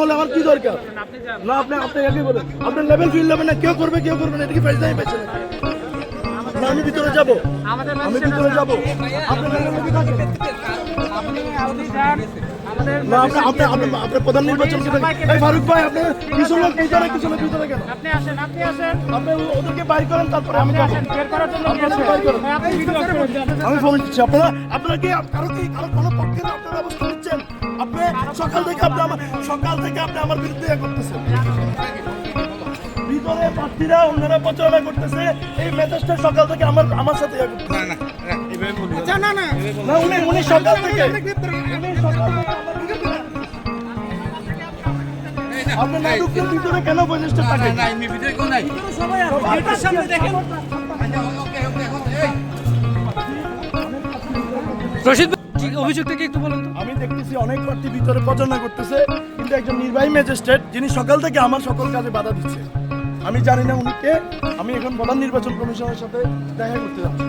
হলে আমার কি দরকার? না আপনি আপনি একই বলেন। আপনার লেভেল ফিল নেবেন না কেউ করবে কেউ করবে না এটা কি ফাইজদামি পাইছে নাকি? না আমি ভিতরে যাব। আমি ভিতরে যাব। আপনার? আপনি আপনি আপনি আপনি আপনি প্রধান নির্বাচন ফারুক ভাই আপনি কিছু লোক ভিতরে কিছু লোক ভিতরে কেন? আপনি আসেন আপনি আসেন। আপনি ওদেরকে বাইর করেন তারপরে আমি আপনি আপনি ফোন দিচ্ছি। আপনারা আপনারা কি কারও কি কারও কোনো সকাল থেকে আপনি আমার সকাল থেকে আপনি আমার বিরুদ্ধে করতেছেন। ভিতরে প্রার্থীরা অন্যরা প্রচারণা করতেছে এই মেসেজটা সকাল থেকে আমার আমার সাথে করতেছে। না উনি উনি সকাল থেকে উনি সকাল থেকে আমার বিরুদ্ধে- আপনি না ঢুকলে ভিতরে কেন বৈশিষ্ট্য থাকে? রশিদ কি অভিযোগটা একটু বলুন আমি দেখতেছি অনেক প্রার্থী ভিতরে প্রচারণা করতেছে, কিন্তু একজন নির্বাহী ম্যাজিস্ট্রেট, যিনি সকাল থেকে আমার সকল কাজে বাধা দিচ্ছে। আমি জানি না উনি আমি এখন প্রধান নির্বাচন কমিশনের সাথে দেখা করতে যাচ্ছি।